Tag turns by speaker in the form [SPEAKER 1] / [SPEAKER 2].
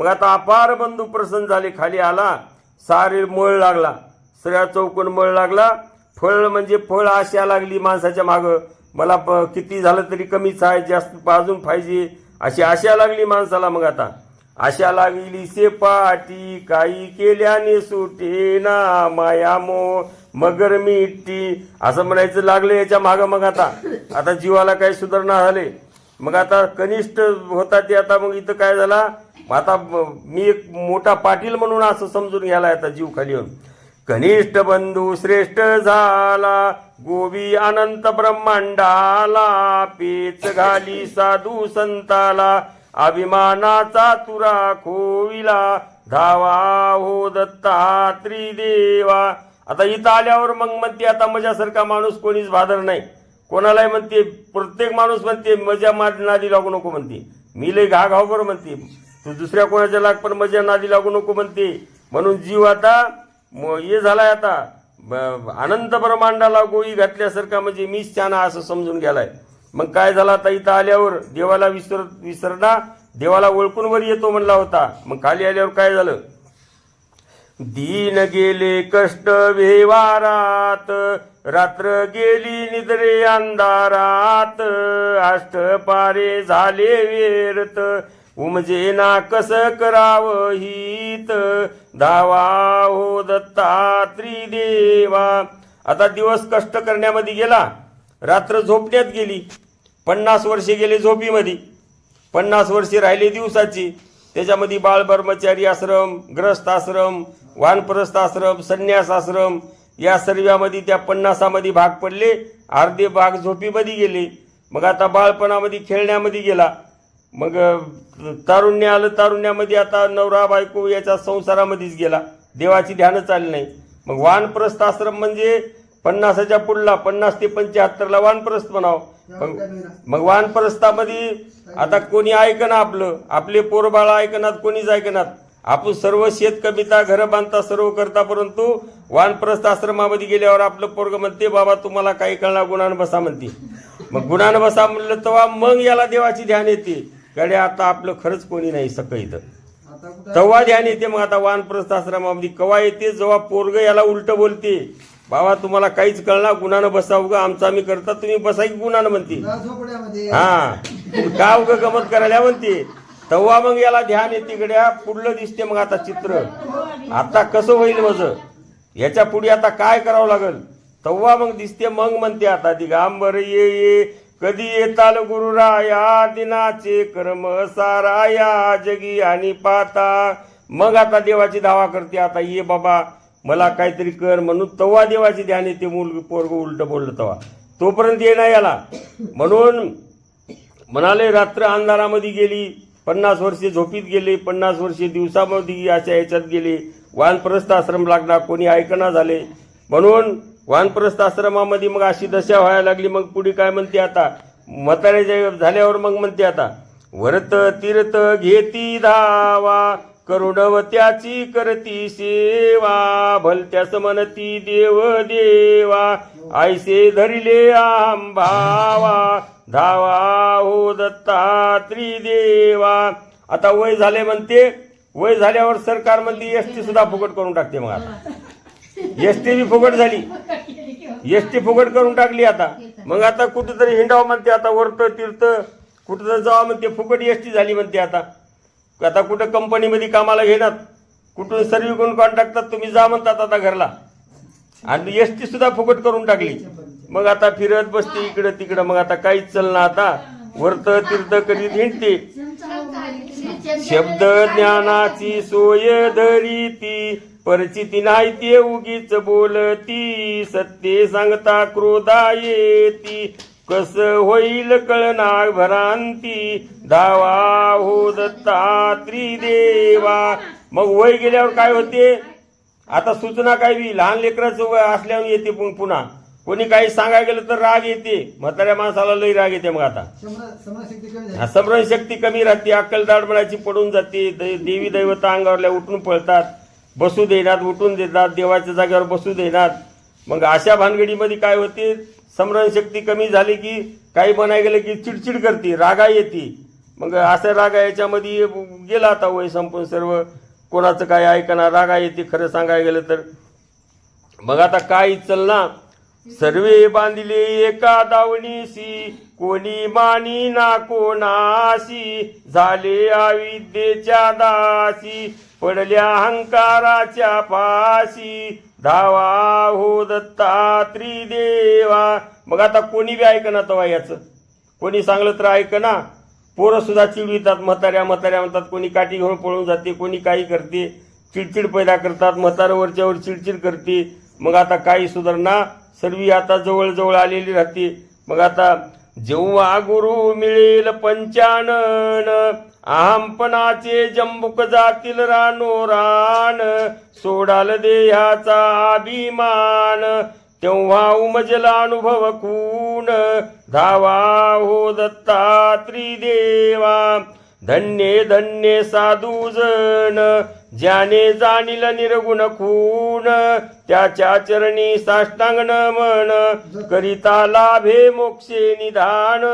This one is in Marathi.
[SPEAKER 1] मग आता अपार बंधू प्रसन्न झाले खाली आला सारे मळ लागला. सगळ्या चौकोन मळ लागला. फळ म्हणजे फळ आशा लागली माणसाच्या मागं. मला प- किती झालं तरी कमीच आहे जास्त अजून पाहिजे अशी आशा लागली माणसाला मग आता. आशा लागली से पाटी काही केल्याने सुटे ना माया मो मगर मिट्टी. असं म्हणायचं लागलं याच्या मागं मग आता. आता जीवाला काही सुधारणा झाले. मग आता कनिष्ठ होता ते आता मग इथं काय झाला? मग आता मी एक मोठा पाटील म्हणून असं समजून घ्यायला आता जीव खाली येऊन. कनिष्ठ बंधू श्रेष्ठ झाला गोवी अनंत ब्रह्मांडाला पेच घाली साधू संताला अभिमानाचा तुरा खोविला धावा हो दत्ता त्रिदेवा आता इथं आल्यावर मग म्हणते आता माझ्यासारखा माणूस कोणीच भादर नाही. कोणालाही म्हणते प्रत्येक माणूस म्हणते मजा माझ नादी लागू नको म्हणते. मी लय घा घाव बरं म्हणते. तू दुसऱ्या कोणाच्या लाग पण मजा नादी लागू नको म्हणते. म्हणून जीव आता हे झालाय आता. ब- अनंत ब्रह्मांडाला गोळी घातल्यासारखा म्हणजे मीच छाना असं समजून गेलाय. मग काय झालं आता इथं आल्यावर? देवाला विसर विसरणा. देवाला ओळखून वर येतो म्हणला होता. मग खाली आल्यावर काय झालं? दीन गेले कष्ट व्यवहारात रात्र गेली निद्रे अंधारात. अष्ट पारे झाले वेरत. उमजे ना कस करावं हित? धावा हो दत्ता त्रिदेवा आता दिवस कष्ट करण्यामध्ये गेला रात्र झोपण्यात गेली पन्नास वर्षे गेले झोपीमध्ये. पन्नास वर्षे राहिले दिवसाची. त्याच्यामध्ये बाळ ब्रह्मचारी आश्रम ग्रस्त आश्रम वानप्रस्थ आश्रम संन्यास आश्रम या सर्वामध्ये त्या पन्नासामध्ये भाग पडले अर्धे भाग झोपीमध्ये गेले. मग आता बाळपणामध्ये खेळण्यामध्ये गेला. मग तारुण्य आलं तारुण्यामध्ये आता नवरा बायको याच्या संसारामध्येच गेला. देवाची ध्यानच चालली नाही. मग वानप्रस्थ आश्रम म्हणजे पन्नासाच्या पुढला पन्नास ते पंच्याहत्तरला वानप्रस्थ म्हणावं. मग मग वानप्रस्थामध्ये आता कोणी ऐकना आपलं आपले पोरबाळा ऐकनात कोणीच ऐकनात. आपण सर्व शेत कविता घरं बांधता सर्व करता परंतु वानप्रस्थ आश्रमामध्ये गेल्यावर आपलं पोरग म्हणते बाबा तुम्हाला काही कळणार गुणान बसा म्हणते. मग गुणान बसा म्हणलं तेव्हा मग याला देवाची ध्यान येते. कडे आता आपलं खरंच कोणी नाही सकाळ इथं.
[SPEAKER 2] आता कुठं?
[SPEAKER 1] तेव्हा ध्यान येते मग आता वानप्रस्थ आश्रमामध्ये. कवा येते जेव्हा पोरग याला उलट बोलते बाबा तुम्हाला काहीच कळणार गुणानं बसा उगा आमचं आम्ही करता तुम्ही बसा की गुणानं म्हणते. हा. का उग गमत करायला म्हणते. तेव्हा मग याला ध्यान येते गड्या पुढलं दिसते मग आता चित्र. आता कसं होईल माझं याच्यापुढे आता काय करावं लागल? तेव्हा मग दिसते मग म्हणते आता दिगांबर ये ये. कधी येताल गुरुराया दिनाचे कर्म साराया जगी आणि पाता. मग आता देवाची धावा करते आता ये बाबा मला काहीतरी कर म्हणून तव्हा देवाची ध्यान येते मुलग पोरग उलट बोललं तवा तोपर्यंत ये ना याला. म्हणून म्हणाले रात्र अंधारामध्ये गेली पन्नास वर्षे झोपीत गेले पन्नास वर्षे दिवसामध्ये अशा याच्यात गेले. वानप्रस्थ आश्रम लागला कोणी ऐकना झाले. म्हणून वानप्रस्थ आश्रमामध्ये मग अशी दशा व्हायला लागली मग पुढे काय म्हणते आता? म्हाताऱ्याच्या झाल्यावर मग म्हणते आता व्रत तीर्थ घेती धावा करुणवत्याची करती सेवा भलत्यास म्हणती देव देवा आयसे धरिले आम भावा धावा हो दत्ता त्रिदेवा आता वय झाले म्हणते वय झाल्यावर सरकार म्हणते एस टी सुद्धा फुकट करून टाकते मग आता. एस टी बी फुकट झाली. एस टी फुकट करून टाकली आता. मग आता कुठेतरी हिंडावं म्हणते आता वरत तीर्थ कुठेतरी जावं म्हणते फुकट एस टी झाली म्हणते आता. आता कुठं कंपनीमध्ये कामाला घेणार कुठून सर्व्हि करून कॉन्ट्रॅक्टात तुम्ही जा म्हणतात आता घरला. आणि एस टी सुद्धा फुकट करून टाकली. मग आता फिरत बसते इकडं तिकडं. मग आता काहीच चलना आता. वर्त तीर्थ करीत हिंडते. शब्द ज्ञानाची सोय धरीती परिस्थिती नाही ते उगीच बोलती. सत्य सांगता क्रोधा येती. कस होईल कळना भरांती धावा हो दत्ता त्रिदेवा मग वय गेल्यावर काय होते? आता सूचना काय बी? लहान लेकराचं वय असल्यावर येते पुन- पुन्हा. कोणी काही सांगायला गेलं तर राग येते. म्हाताऱ्या माणसाला लई राग येते मग आता.
[SPEAKER 2] समरण कमी
[SPEAKER 1] शक्ती कमी राहते. अक्कल दाडमळाची पडून जाते. देवी दैवता अंगावरल्या उठून पळतात. बसू देणार उठून देतात देवाच्या जागेवर बसू देणार मग अशा भानगडीमध्ये काय होते? शक्ती कमी झाली की काही म्हणाय गेलं की चिडचिड करते रागा येते. मग असं रागा याच्यामध्ये गेला आता वय संपून सर्व. कोणाचं काय ऐकणार रागा येते खरं सांगायला गेलं तर. मग आता काय चल ना सर्वे बांधिले एका दावणीसी. कोणी मानी ना कोणाशी झाले अविद्येच्या दासी. पडल्या अहंकाराच्या पाशी धावा हो दत्ता त्रिदेवा मग आता कोणी बी ऐकना तवा याचं? कोणी सांगलं तर ऐकना पोरं सुद्धा चिडवितात म्हाताऱ्या म्हाताऱ्या म्हणतात कोणी काठी घेऊन पळून जाते कोणी काही करते. चिडचिड पैदा करतात म्हाताऱ्यावरच्यावर चिडचिड करते. मग आता काही सुधारणा सर्वी आता जवळजवळ आलेली राहते. मग आता जेव्हा गुरु मिळेल पंचानन अहमपणाचे जंबुक जातील रानो रान सोडाल देहाचा अभिमान तेव्हा उमजला अनुभव खून धावा हो दत्ता त्रिदेवा धन्य धन्य साधू जण ज्याने जाणील निर्गुण खून त्याच्या चरणी साष्टांग नमन करिता लाभे मोक्षे निधान.